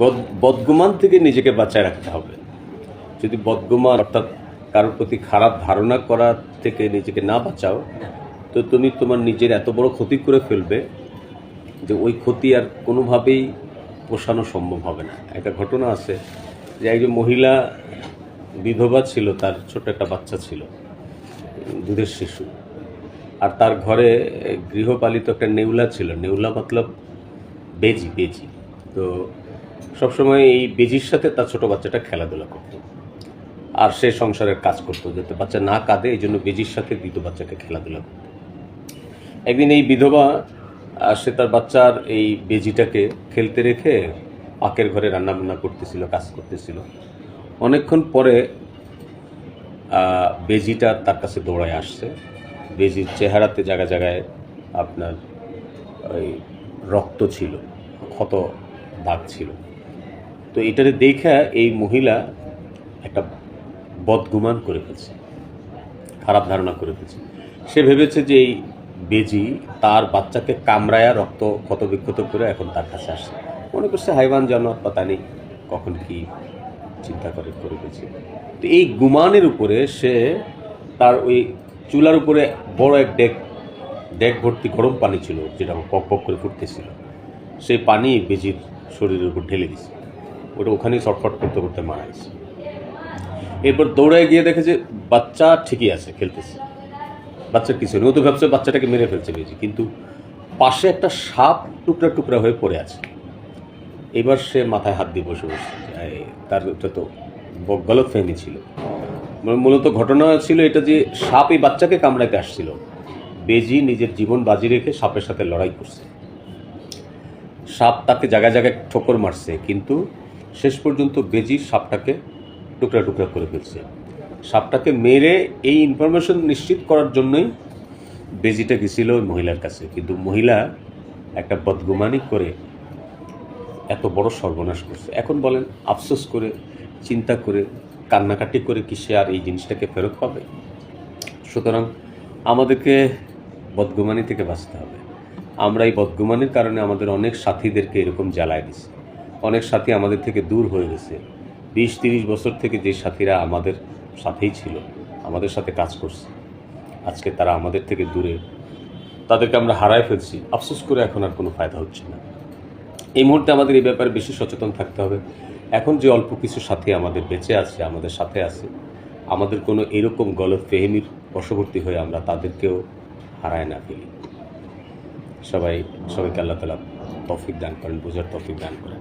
বদ- বদগুমান থেকে নিজেকে বাঁচায় রাখতে হবে। যদি বদগুমান অর্থাৎ কারোর প্রতি খারাপ ধারণা করা থেকে নিজেকে না বাঁচাও, তো তুমি তোমার নিজের এত বড় ক্ষতি করে ফেলবে যে ওই ক্ষতি আর কোনোভাবেই পোষানো সম্ভব হবে না। একটা ঘটনা আছে যে একজন মহিলা বিধবা ছিল, তার ছোট একটা বাচ্চা ছিল, দুধের শিশু। আর তার ঘরে গৃহপালিত একটা নেউলা ছিল, নেউলা মতলব বেজি বেজি। তো সবসময় এই বেজির সাথে তার ছোট বাচ্চাটা খেলাধুলা করতো। আর সে সংসারের কাজ করতো, যাতে বাচ্চা না কাঁদে, এই জন্য বেজির সাথে দিত বাচ্চাকে খেলাধুলা করতো। একদিন এই বিধবা সে তার বাচ্চার এই বেজিটাকে খেলতে রেখে পাকের ঘরে রান্নাবান্না করতেছিল, কাজ করতেছিল। অনেকক্ষণ পরে বেজিটা তার কাছে দৌড়ায় আসছে। বেজির চেহারাতে জায়গায় জায়গায় আপনার ওই রক্ত ছিল, ক্ষত দাগ ছিল। তো এটারে দেখা এই মহিলা একটা বদগুমান করে ফেলছে, খারাপ ধারণা করে ফেলছে। সে ভেবেছে যে এই বেজি তার বাচ্চাকে কামড়ায়া রক্ত ক্ষত বিক্ষত করে এখন তার কাছে আসছে। মনে করছে, হাইওয়ান জানোয়ার, পাতা নেই, কখন কি চিন্তা করে করে ফেলছে। তো এই গুমানের উপরে সে তার ওই চুলার উপরে বড় এক ডেক ডেক ভর্তি গরম পানি ছিল, যেটা পক পক করে ফুটতেছিল। সেই পানি বেজির শরীরের উপর ঢেলে দিছে। ওটা ওখানেই ছটফট করতে করতে মারা গেছে। এরপর দৌড়ায় গিয়ে দেখে যে বাচ্চা ঠিকই আছে, খেলতেছে। বাচ্চার কিছু নেই। ও তো ভাবছে বাচ্চাটাকে মেরে ফেলছে বেজি কিন্তু পাশে একটা সাপ টুকরা টুকরা হয়ে পড়ে আছে। এবার সে মাথায় হাত দিয়ে বসে বসে তার তো গলত ফেহমি ছিল। মূল- মূলত ঘটনা ছিল এটা যে সাপ এই বাচ্চাকে কামড়াইতে আসছিল। বেজি নিজের জীবন বাজি রেখে সাপের সাথে লড়াই করছে। সাপ তাকে জায়গায় জায়গায় ঠোকর মারছে, কিন্তু শেষ পর্যন্ত বেজি সাপটাকে টুকরা টুকরা করে ফেলছে। সাপটাকে মেরে এই ইনফরমেশন নিশ্চিত করার জন্যই বেজিটা গেছিল ওই মহিলার কাছে। কিন্তু মহিলা একটা বদগুমানি করে এত বড় সর্বনাশ করছে। এখন বলেন, আফসোস করে, চিন্তা করে, কান্নাকাটি করে কি সে আর এই জিনিসটাকে ফেরত পাবে? সুতরাং আমাদেরকে বদগুমানি থেকে বাঁচতে হবে। আমরা এই বদগুমানির কারণে আমাদের অনেক সাথীদেরকে এরকম জ্বালায় দিছে। অনেক সাথী আমাদের থেকে দূর হয়ে গেছে। বিশ, তিরিশ বছর থেকে যে সাথীরা আমাদের সাথেই ছিল, আমাদের সাথে কাজ করছে। আজকে তারা আমাদের থেকে দূরে। তাদেরকে আমরা হারায় ফেলছি। আফসোস করে এখন আর কোনো ফায়দা হচ্ছে না। এই মুহূর্তে আমাদের এই ব্যাপারে বেশি সচেতন থাকতে হবে। এখন যে অল্প কিছু সাথী আমাদের বেঁচে আছে, আমাদের সাথে আছে, আমাদের কোনো এরকম গলত ফেহেমির বশবর্তী হয়ে আমরা তাদেরকেও হারায় না ফেলি। সবাই, সবাইকে আল্লাহ তালা তৌফিক দান করেন, বোঝার তৌফিক দান করেন।